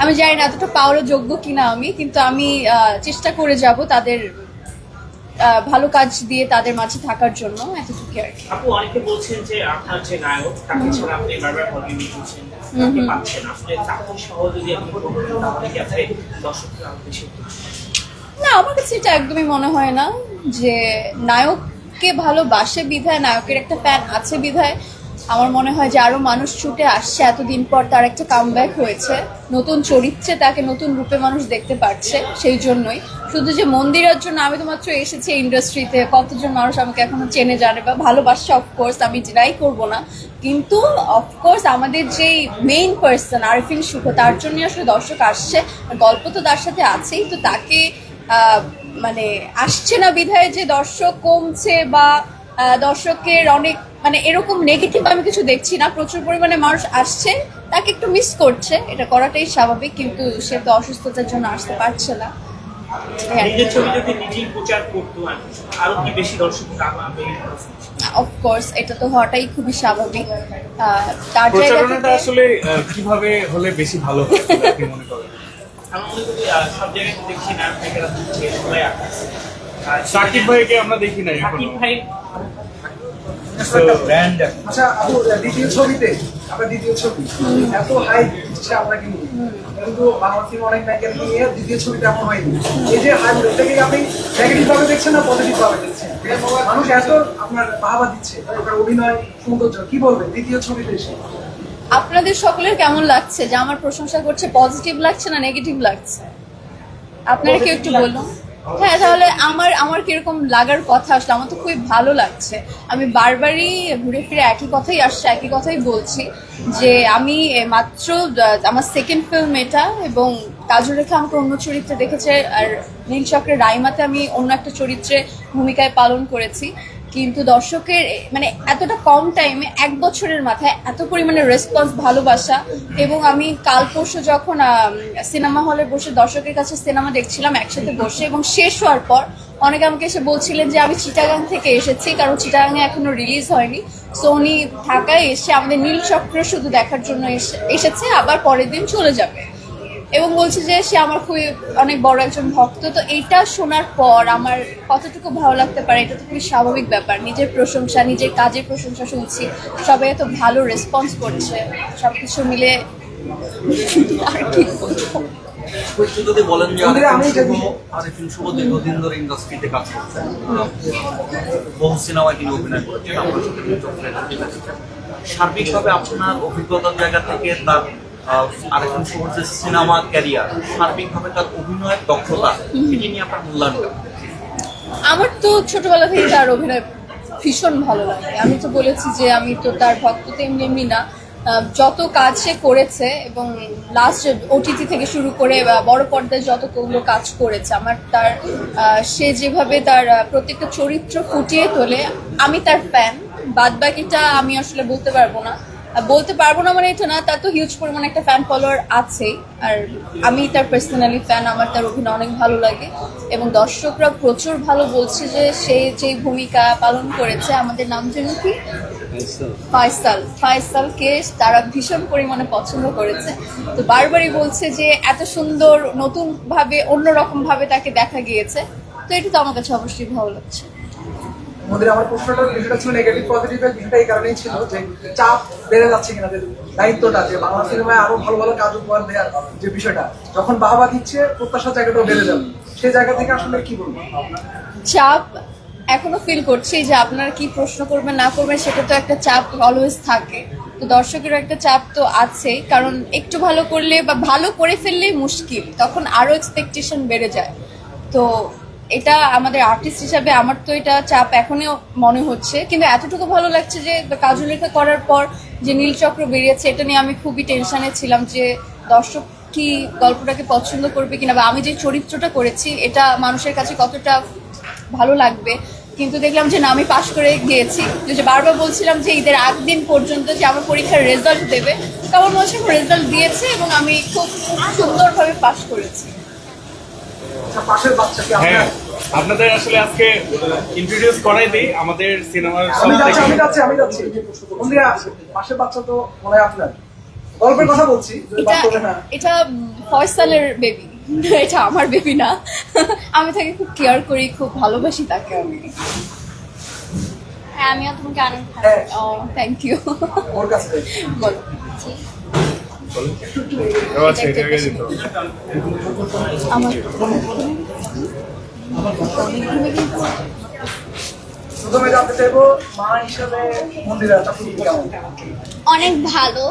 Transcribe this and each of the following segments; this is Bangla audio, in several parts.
আমি জানি না এতটা পাওয়ারও যোগ্য কিনা আমি কিন্তু আমি চেষ্টা করে যাব তাদের ভালো কাজ দিয়ে তাদের মাঝে থাকার জন্য এতটুকু আর কি। আপু অনেকে বলছেন যে আপনার যে নায়ক তাকে ছাড়া আপনি বারবার হলে মিটুছেন তাকে পাচ্ছেন আসলে তাকে সহ যদি আপনি করবেন তাহলে কি আপনি দর্শকরা বেশি না আমার কাছে এটা একদমই মনে হয় না যে নায়ককে ভালোবাসে বিধায় নায়কের একটা ফ্যান আছে বিধায় আমার মনে হয় যে আরও মানুষ ছুটে আসছে। এতদিন পর তার একটা কামব্যাক হয়েছে। নতুন চরিত্রে তাকে নতুন রূপে মানুষ দেখতে পারছে সেই জন্যই। শুধু যে মন্দিরের জন্য আমি তো মাত্র এসেছি ইন্ডাস্ট্রিতে কতজন মানুষ আমাকে এখনও চেনে, জানে বা ভালোবাসছে অফকোর্স আমি যাই করব না। কিন্তু অফকোর্স আমাদের যেই মেইন পার্সন আরফিন সুখ তার জন্য আসলে দর্শক আসছে। গল্প তো তার সাথে আছেই, তো তাকে মানে আসছে না বিধায় যে দর্শক কমছে বা দর্শকের অনেক মানে এরকম নেগেটিভ আমি কিছু দেখছি না প্রচুর পরিমাণে মানুষ আসছে তাকে একটু মিস করছে। এটা করাটাই স্বাভাবিক কিন্তু সে তো অসুস্থতার জন্য আসতে পারছে না। এই আর কি। নিজের ছবি যদি নিজেই প্রচার করতো আরও কি বেশি দর্শক কামাবে অফকোর্স এটা তো হওয়াটাই খুবই স্বাভাবিক। তার আসলে কীভাবে হলে বেশি ভালো হয় মনে করেন? সব জায়গায় দেখছি সাকিব ভাইকে আমরা দেখি নাই সাকিব ভাই ব্র্যান্ড আচ্ছা আপু দ্বিতীয় ছবিতে আপনার দ্বিতীয় ছবি এত হাই দিচ্ছে আমরা কিন্তু। কিন্তু বাংলা সিনেমা অনেক নায়িকা নিয়ে দ্বিতীয় ছবিতে এমন হয়নি। এই যে হাই এটাকে আপনি নেগেটিভ ভাবে দেখছেন না পজিটিভ ভাবে দেখছেন? মানুষ এত আপনার বাহাবা দিচ্ছে আপনার অভিনয় সৌন্দর্য কি বলবেন দ্বিতীয় ছবিতে এসে? আপনাদের সকলের কেমন লাগছে? যে আমার প্রশংসা করছে পজিটিভ লাগছে না নেগেটিভ লাগছে? আপনারা কেউ একটু বলুন। হ্যাঁ তাহলে আমার আমার কীরকম লাগার কথা আসলে, আমার তো খুবই ভালো লাগছে। আমি বারবারই ঘুরে ফিরে একই কথাই আসছে, একই কথাই বলছি যে আমি মাত্র আমার সেকেন্ড ফিল্ম এটা এবং কাজল রেখা আমাকে অন্য চরিত্রে দেখেছে আর নীল চক্রের রাইমাতে আমি অন্য একটা চরিত্রে ভূমিকায় পালন করেছি। কিন্তু দর্শকের মানে এতটা কম টাইমে এক বছরের মাথায় এত পরিমাণে রেসপন্স ভালোবাসা এবং আমি কাল পরশু যখন সিনেমা হলে বসে দর্শকের কাছে সিনেমা দেখছিলাম একসাথে বসে এবং শেষ হওয়ার পর অনেকে আমাকে এসে বলছিলেন যে, আমি চিটাগাং থেকে এসেছি, কারণ চিটাগাংয়ে এখনও রিলিজ হয়নি। সো উনি ঢাকায় এসে আমাদের নীল চক্র শুধু দেখার জন্য এসে- এসেছে, আবার পরের দিন চলে যাবে। এবং বলছে যে সে আমার খুবই অনেক বড় একজন ভক্ত তো এইটা শোনার পর আমার কতটুকু ভালো লাগতে পারে এটা তো খুবই স্বাভাবিক ব্যাপার। নিজের প্রশংসা নিজের কাজের প্রশংসা শুনছি সবাই এত ভালো রেসপন্স করছে সবকিছু মিলে আর কি বলব? যদি বলেন যে বন্ধুরা, আমি আরেফিন যদি- শুভ দীর্ঘদিন ধরে ইন্ডাস্ট্রিতে কাজ করছেন। বহু সিনেমায় তিনি অভিনয় করেছেন আপনার সাথে তিনি চোখে দেখেছেন সার্বিকভাবে আপনার অভিজ্ঞতার জায়গা থেকে তার শুভর যে সিনেমা ক্যারিয়ার সার্বিকভাবে তার অভিনয়ের দক্ষতা নিয়ে আপনার মূল্যায়ন আমার তো ছোটবেলা থেকে তার অভিনয় ভীষণ ভালো লাগে। আমি তো বলেছি যে আমি তো তার ভক্ত তো এমনি এমনি না। যত কাজ সে করেছে এবং লাস্ট ওটিটি থেকে শুরু করে বা বড় পর্দায় যত যতগুলো কাজ করেছে আমার তার সে যেভাবে তার প্রত্যেকটা চরিত্র ফুটিয়ে তোলে আমি তার ফ্যান বাদ বাকিটা আমি আসলে বলতে পারব না। বলতে পারব না মানে এটা না তার তো হিউজ পরিমাণে একটা ফ্যান ফলোয়ার আছেই আর আমি তার পার্সোনালি ফ্যান আমার তার অভিনয় অনেক ভালো লাগে। এবং দর্শকরা প্রচুর ভালো বলছে যে সে যে ভূমিকা পালন করেছে আমাদের নাম যেন কি? ফায়সাল ফায়সালকে তারা ভীষণ পরিমাণে পছন্দ করেছে। তো বারবারই বলছে যে এত সুন্দর নতুন ভাবে অন্যরকম তাকে দেখা গিয়েছে। তো এটা তো আমার কাছে অবশ্যই ভালো লাগছে। আমাদের আমার প্রশ্নটা বিষয়টা ছিল নেগেটিভ পজিটিভের বিষয়টা এই কারণেই ছিল যে চাপ বেড়ে যাচ্ছে কিনা যে দায়িত্বটা, যে বাংলা সিনেমায় আরও ভালো ভালো কাজ উপহার দেওয়ার যে বিষয়টা, যখন বাহবা দিচ্ছে, প্রত্যাশার জায়গাটাও বেড়ে যাবে। সেই জায়গা থেকে আসলে কি বলব? চাপ এখনও ফিল করছি যে আপনার কি প্রশ্ন করবেন, না করবেন, সেটা তো একটা চাপ অলওয়েজ থাকে। তো দর্শকেরও একটা চাপ তো আছেই, কারণ একটু ভালো করলে বা ভালো করে ফেললেই মুশকিল, তখন আরও এক্সপেকটেশন বেড়ে যায়। তো এটা আমাদের আর্টিস্ট হিসাবে আমার তো এটা চাপ এখনও মনে হচ্ছে। কিন্তু এতটুকু ভালো লাগছে যে কাজল রেখা করার পর যে নীলচক্র বেরিয়েছে, এটা নিয়ে আমি খুবই টেনশনে ছিলাম যে দর্শক কি গল্পটাকে পছন্দ করবে কিনা বা আমি যে চরিত্রটা করেছি, এটা মানুষের কাছে কতটা ভালো লাগবে। কিন্তু দেখলাম যে না, আমি পাশ করে গিয়েছি। যে বারবার বলছিলাম যে ঈদের আগ দিন পর্যন্ত যে আমার পরীক্ষার রেজাল্ট দেবে, তো আমার মনে হচ্ছে রেজাল্ট দিয়েছে এবং আমি খুব সুন্দরভাবে পাশ করেছি। পাশের বাচ্চাকে হ্যাঁ আপনাদের আসলে আজকে ইন্ট্রোডিউস করাই দিই আমাদের সিনেমার সব আমি যাচ্ছি আমি যাচ্ছি আমি যাচ্ছি। পাশের বাচ্চা তো মনে হয় আপনার। গল্পের কথা বলছি এটা না ফয়সালের বেবি এটা আমার বেবি না। আমি তাকে খুব কেয়ার করি খুব ভালোবাসি তাকে আমি। হ্যাঁ আমিও তোমাকে হ্যাঁ। থ্যাংক ইউ ওর কাছে বলো। প্রথমে জানতে চাইব মা হিসাবে মন্দিরা অনেক ভালো।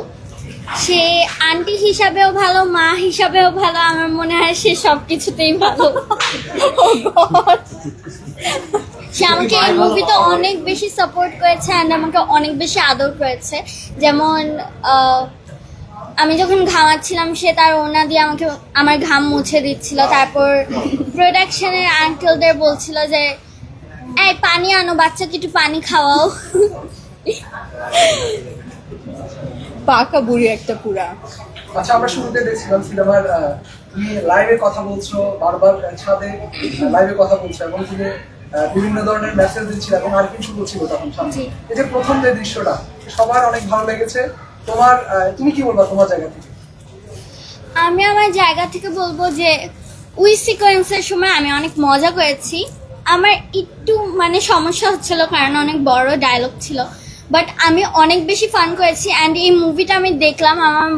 সে আন্টি হিসাবেও ভালো মা হিসাবেও ভালো আমার মনে হয় সে সব কিছুতেই ভালো সে আমাকে এই মুভিতে অনেক বেশি সাপোর্ট করেছে অ্যান্ড আমাকে অনেক বেশি আদর করেছে। যেমন আহ, আমি যখন ঘামাচ্ছিলাম সে তার ওনা দিয়ে আমাকে আমার ঘাম মুছে দিচ্ছিল। তারপর প্রোডাকশনের আঙ্কেলদের বলছিল যে এই পানি আনো বাচ্চাকে একটু পানি খাওয়াও। পাকা বুড়ি একটা পুরা। আচ্ছা আমরা শুরুতে দেখছিলাম সিনেমার তুমি লাইভে কথা বলছো বারবার ছাদে লাইভে কথা বলছো এবং তুমি বিভিন্ন ধরনের মেসেজ দিচ্ছিলে এবং আর কিছু বলছিল তখন সামনে এই যে প্রথম যে দৃশ্যটা সবার অনেক ভালো লেগেছে। তোমার তুমি কি বলবা তোমার জায়গা থেকে? আমি আমার জায়গা থেকে বলব যে উই সিকোয়েন্সের সময় আমি অনেক মজা করেছি। আমার একটু মানে সমস্যা হচ্ছিল কারণ অনেক বড় ডায়লগ ছিল। বাট আমি অনেক বেশি ফান করেছি অ্যান্ড এই মুভিটা আমি দেখলাম আমার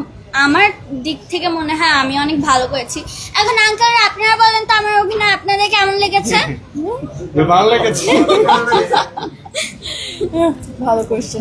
আমার দিক থেকে মনে হয় আমি অনেক ভালো করেছি। এখন আঙ্কাল আপনারা বলেন তো আমার অভিনয় আপনাদের কেমন লেগেছে? ভালো লেগেছে। ভালো দেখছি